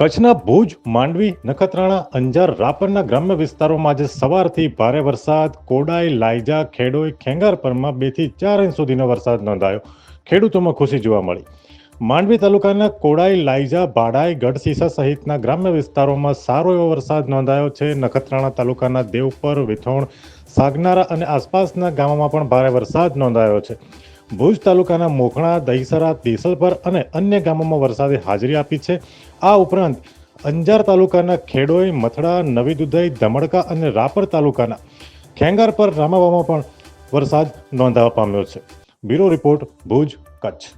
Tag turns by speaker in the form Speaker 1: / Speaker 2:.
Speaker 1: કચ્છના ભુજ, માંડવી, નખત્રાણા, અંજાર, રાપરના ગ્રામ્ય વિસ્તારોમાં આજે સવારથી ભારે વરસાદ. કોડાઈ લાયજા ખેડોઈ ખેંગારપરમાં બેથી ચાર ઇંચ સુધીનો વરસાદ નોંધાયો. ખેડૂતોમાં ખુશી જોવા મળી. માંડવી તાલુકાના કોડાઈ લાયજા બાડાઈ ગઢસીસા સહિતના ગ્રામ્ય વિસ્તારોમાં સારો એવો વરસાદ નોંધાયો છે. નખત્રાણા તાલુકાના દેવપર, વિથોણ, સાગનારા અને આસપાસના ગામોમાં પણ ભારે વરસાદ નોંધાયો છે. ભુજ તાલુકાના મોખણા, દહીસરા, દેસલપર અને અન્ય ગામોમાં વરસાદે હાજરી આપી છે. આ ઉપરાંત અંજાર તાલુકાના ખેડોઈ, મથડા નવી દુધઈ ધમડકા અને રાપર તાલુકાના ખેંગાર પર રામાવામાં પણ વરસાદ નોંધાવા પામ્યો છે. Bureau report, Bhuj, Kutch.